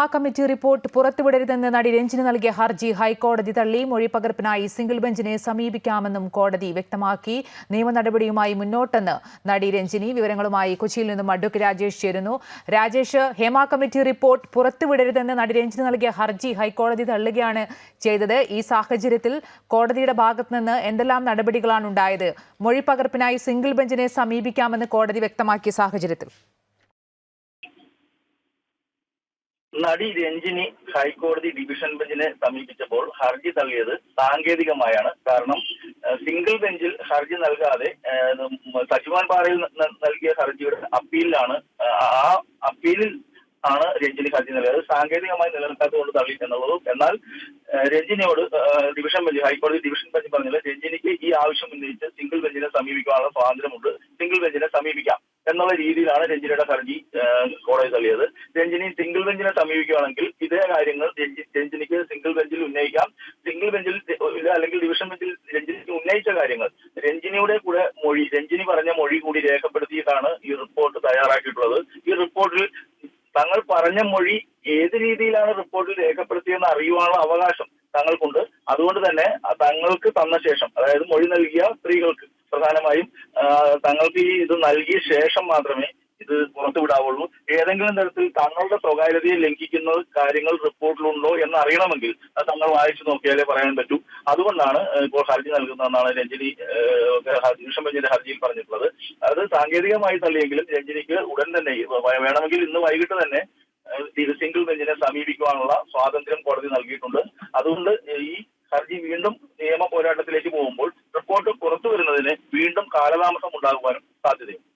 Hema committee report പുറത്തുവിടരുതെന്ന് നടി രഞ്ജിന് നൽകിയ ഹർജി ഹൈക്കോടതി തള്ളി. മൊഴി പകർപ്പിനായി സിംഗിൾ ബെഞ്ചിനെ സമീപിക്കാമെന്നും കോടതി വ്യക്തമാക്കി. നിയമ നടപടിയുമായി മുന്നോട്ടെന്ന് നടി രഞ്ജിനി വിവരങ്ങളുമായി കൊച്ചിയിൽ നിന്നും അഡ്വക്കേറ്റ് രാജേഷ് ചേരുന്നു. രാജേഷ് ഹേമ കമ്മിറ്റി റിപ്പോർട്ട് പുറത്തുവിടരുതെന്ന് നടി രഞ്ജിന് നൽകിയ ഹർജി ഹൈക്കോടതി തള്ളുകയാണ് ചെയ്തത്. ഈ സാഹചര്യത്തിൽ കോടതിയുടെ ഭാഗത്തു നിന്ന് എന്തെല്ലാം നടപടികളാണ് ഉണ്ടായത് മൊഴി പകർപ്പിനായി സിംഗിൾ ബെഞ്ചിനെ സമീപിക്കാമെന്ന് കോടതി വ്യക്തമാക്കിയ സാഹചര്യത്തിൽ. നടി രഞ്ജിനി ഹൈക്കോടതി ഡിവിഷൻ ബെഞ്ചിനെ സമീപിച്ചപ്പോൾ ഹർജി തള്ളിയത് സാങ്കേതികമായാണ്. കാരണം സിംഗിൾ ബെഞ്ചിൽ ഹർജി നൽകാതെ സജിമാൻ പാറയിൽ നൽകിയ ഹർജിയുടെ അപ്പീലിലാണ് ആ അപ്പീലിൽ ആണ് രഞ്ജിനി ഹർജി നൽകിയത്. സാങ്കേതികമായി നിലനിൽക്കാത്തതുകൊണ്ട് തള്ളി എന്നുള്ളതും. എന്നാൽ രഞ്ജിനിയോട് ഡിവിഷൻ ബെഞ്ച് ഹൈക്കോടതി ഡിവിഷൻ ബെഞ്ച് പറഞ്ഞത് രഞ്ജിനിക്ക് ഈ ആവശ്യം ഉന്നയിച്ച് സിംഗിൾ ബെഞ്ചിനെ സമീപിക്കാനുള്ള സ്വാതന്ത്ര്യമുണ്ട്. സിംഗിൾ ബെഞ്ചിനെ സമീപിക്കാം. എന്നുള്ള രീതിയിലാണ് രഞ്ജിനിയുടെ ഹർജി കോടതി തള്ളിയത്. രഞ്ജിനി സിംഗിൾ ബെഞ്ചിനെ സമീപിക്കുകയാണെങ്കിൽ ഇതേ കാര്യങ്ങൾ രഞ്ജി- രഞ്ജിനിക്ക് സിംഗിൾ ബെഞ്ചിൽ ഉന്നയിക്കാം. സിംഗിൾ ബെഞ്ചിൽ അല്ലെങ്കിൽ ഡിവിഷൻ ബെഞ്ചിൽ രഞ്ജിനിക്ക് ഉന്നയിച്ച കാര്യങ്ങൾ. രഞ്ജിനിയുടെ കൂടെ മൊഴി രഞ്ജിനി പറഞ്ഞ മൊഴി കൂടി രേഖപ്പെടുത്തിയിട്ടാണ് ഈ റിപ്പോർട്ട് തയ്യാറാക്കിയിട്ടുള്ളത്. ഈ റിപ്പോർട്ടിൽ തങ്ങൾ പറഞ്ഞ മൊഴി ഏത് രീതിയിലാണ് റിപ്പോർട്ടിൽ രേഖപ്പെടുത്തിയെന്ന് അറിയുവാനുള്ള അവകാശം തങ്ങൾക്കുണ്ട്. അതുകൊണ്ട് തന്നെ തങ്ങൾക്ക് തന്ന ശേഷം അതായത് മൊഴി നൽകിയ സ്ത്രീകൾക്ക് പ്രധാനമായും തങ്ങൾക്ക് ഈ ഇത് നൽകിയ ശേഷം മാത്രമേ ഇത് പുറത്തുവിടാവുള്ളൂ ഏതെങ്കിലും തരത്തിൽ തങ്ങളുടെ സ്വകാര്യതയെ ലംഘിക്കുന്ന കാര്യങ്ങൾ റിപ്പോർട്ടിലുണ്ടോ എന്ന് അറിയണമെങ്കിൽ അത് തങ്ങൾ വായിച്ചു നോക്കിയാലേ പറയാൻ പറ്റൂ. അതുകൊണ്ടാണ് ഇപ്പോൾ ഹർജി നൽകുന്നതെന്നാണ് രഞ്ജിനി നിമിഷം രഞ്ജിന്റെ ഹർജിയിൽ പറഞ്ഞിട്ടുള്ളത്. അത് സാങ്കേതികമായി തള്ളിയെങ്കിലും രഞ്ജിനിക്ക് ഉടൻ തന്നെ വേണമെങ്കിൽ ഇന്ന് വൈകിട്ട് തന്നെ സിംഗിൾ ബെഞ്ചിനെ സമീപിക്കുവാനുള്ള സ്വാതന്ത്ര്യം കോടതി നൽകിയിട്ടുണ്ട്. അതുകൊണ്ട് ഈ ഹർജി വീണ്ടും നിയമ പോരാട്ടത്തിലേക്ക് പോകുമ്പോൾ വരുന്നതിന് വീണ്ടും കാലതാമസം ഉണ്ടാകുവാനും സാധ്യതയുണ്ട്.